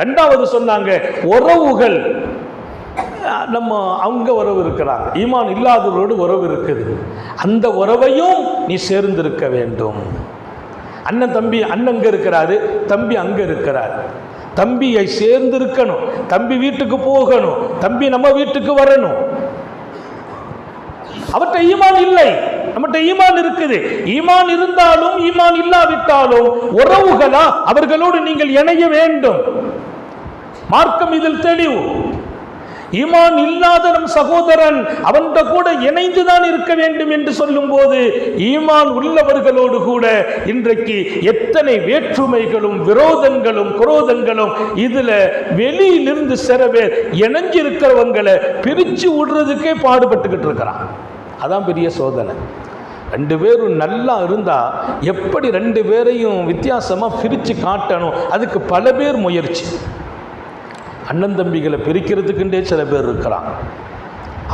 ரெண்டாவது சொன்னாங்க உறவுகள். நம்ம அவங்க உறவு இருக்கிறாங்க. ஈமான் இல்லாதவரோடு உறவு இருக்குது. அந்த உறவையும் நீ சேர்ந்திருக்க வேண்டும். அண்ணன் தம்பி அண்ணன் அங்கே இருக்கிறாரு தம்பி அங்கே இருக்கிறார். தம்பியை சேர்ந்து இருக்கணும் தம்பி வீட்டுக்கு போகணும். தம்பி நம்ம வீட்டுக்கு வரணும். அவர்கிட்ட ஈமான் இல்லை. நம்மகிட்ட ஈமான் இருக்குது. ஈமான் இருந்தாலும் ஈமான் இல்லாவிட்டாலும் உறவுகளா அவர்களோடு நீங்கள் இணைய வேண்டும். மார்க்கம் இதில் தெளிவு. ஈமான் இல்லாத நம் சகோதரன் அவன்கிட்ட கூட இணைந்துதான் இருக்க வேண்டும் என்று சொல்லும்போது ஈமான் உள்ளவர்களோடு கூட இன்றைக்கு எத்தனை வேற்றுமைகளும் விரோதங்களும் குரோதங்களும் இதுல வெளியிலிருந்து சில பேர் இணைஞ்சிருக்கிறவங்களை பிரிச்சு விடுறதுக்கே பாடுபட்டுக்கிட்டு இருக்கிறான். அதான் பெரிய சோதனை. ரெண்டு பேரும் நல்லா இருந்தா எப்படி ரெண்டு பேரையும் வித்தியாசமா பிரிச்சு காட்டணும்? அதுக்கு பல பேர் முயற்சி. அண்ணன் தம்பிகளை பிரிக்கிறதுக்குண்டே சில பேர் இருக்கிறான்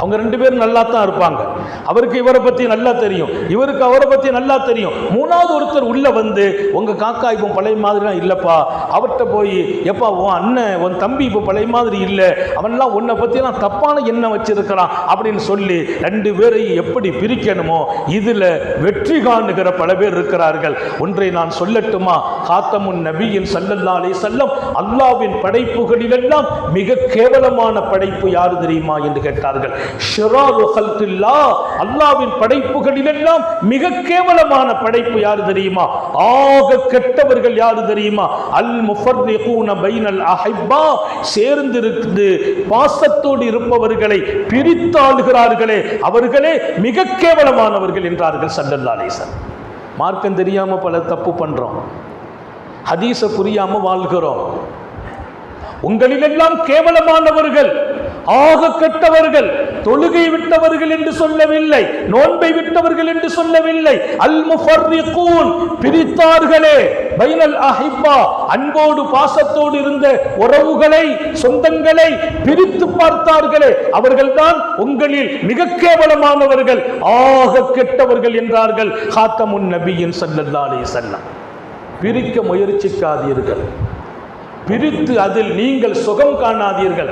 அவங்க ரெண்டு பேரும் நல்லா தான் இருப்பாங்க. அவருக்கு இவரை பற்றி நல்லா தெரியும். இவருக்கு அவரை பற்றி நல்லா தெரியும். மூணாவது ஒருத்தர் உள்ளே வந்து உங்கள் காக்கா இப்போ பழைய மாதிரிலாம் இல்லைப்பா. அவர்கிட்ட போய் எப்பா உன் அண்ணன் உன் தம்பி இப்போ பழைய மாதிரி இல்லை. அவன்லாம் உன்னை பற்றிலாம் தப்பான எண்ணம் வச்சுருக்கிறான். அப்படின்னு சொல்லி ரெண்டு பேரையும் எப்படி பிரிக்கணுமோ இதில் வெற்றி காணுகிற பல பேர் இருக்கிறார்கள். ஒன்றை நான் சொல்லட்டுமா? காத்தமுன் நபியின் சல்லல்லா அலைஹி செல்லம் அல்லாவின் படைப்புகளிலெல்லாம் மிக கேவலமான படைப்பு யாரு தெரியுமா? என்று கேட்டார்கள். ஷிராரு ஹல்கில்லா அல்லாவின் படைப்புகளிலெல்லாம் மிக கேவலமான படைப்பு யாரு தெரியுமா? ஆக கெட்டவர்கள் யாரு தெரியுமா? அல் முஃபர்ரிகூன பைனல் அஹிப்பா சேர்ந்திருந்து பாசத்தோடு இருப்பவர்களை பிரித்தாளுகிறார்களே அவர்களே மிக கேவலமானவர்கள் என்றார்கள் சல்லல்லா அலிசன் மார்க்கம் தெரியாம பல தப்பு பண்றோம். ஹதீஸ புரியாம வாழ்கிறோம். உங்களிலெல்லாம் கேவலமானவர்கள் ஆக கெட்டவர்கள் தொழுகை விட்டவர்கள் என்று சொல்லவில்லை நோன்பை விட்டவர்கள் என்று சொல்லவில்லை. அல் முஃபர்ரிகூன் பிரித்தார்களே பைனல் அஹிப்பா அன்போடு பாசத்தோடு இருந்த உறவுகளை சொந்தங்களை பிரித்து பார்த்தார்களே. அவர்கள்தான் உங்களில் மிக கேவலமானவர்கள். ஆக கெட்டவர்கள் என்றார்கள் ஹாத்தமுன் நபியின் ஸல்லல்லாஹு அலைஹி வஸல்லம். பிரிக்க முயற்சிக்காதீர்கள். பிரித்து அதில் நீங்கள் சுகம் காணாதீர்கள்.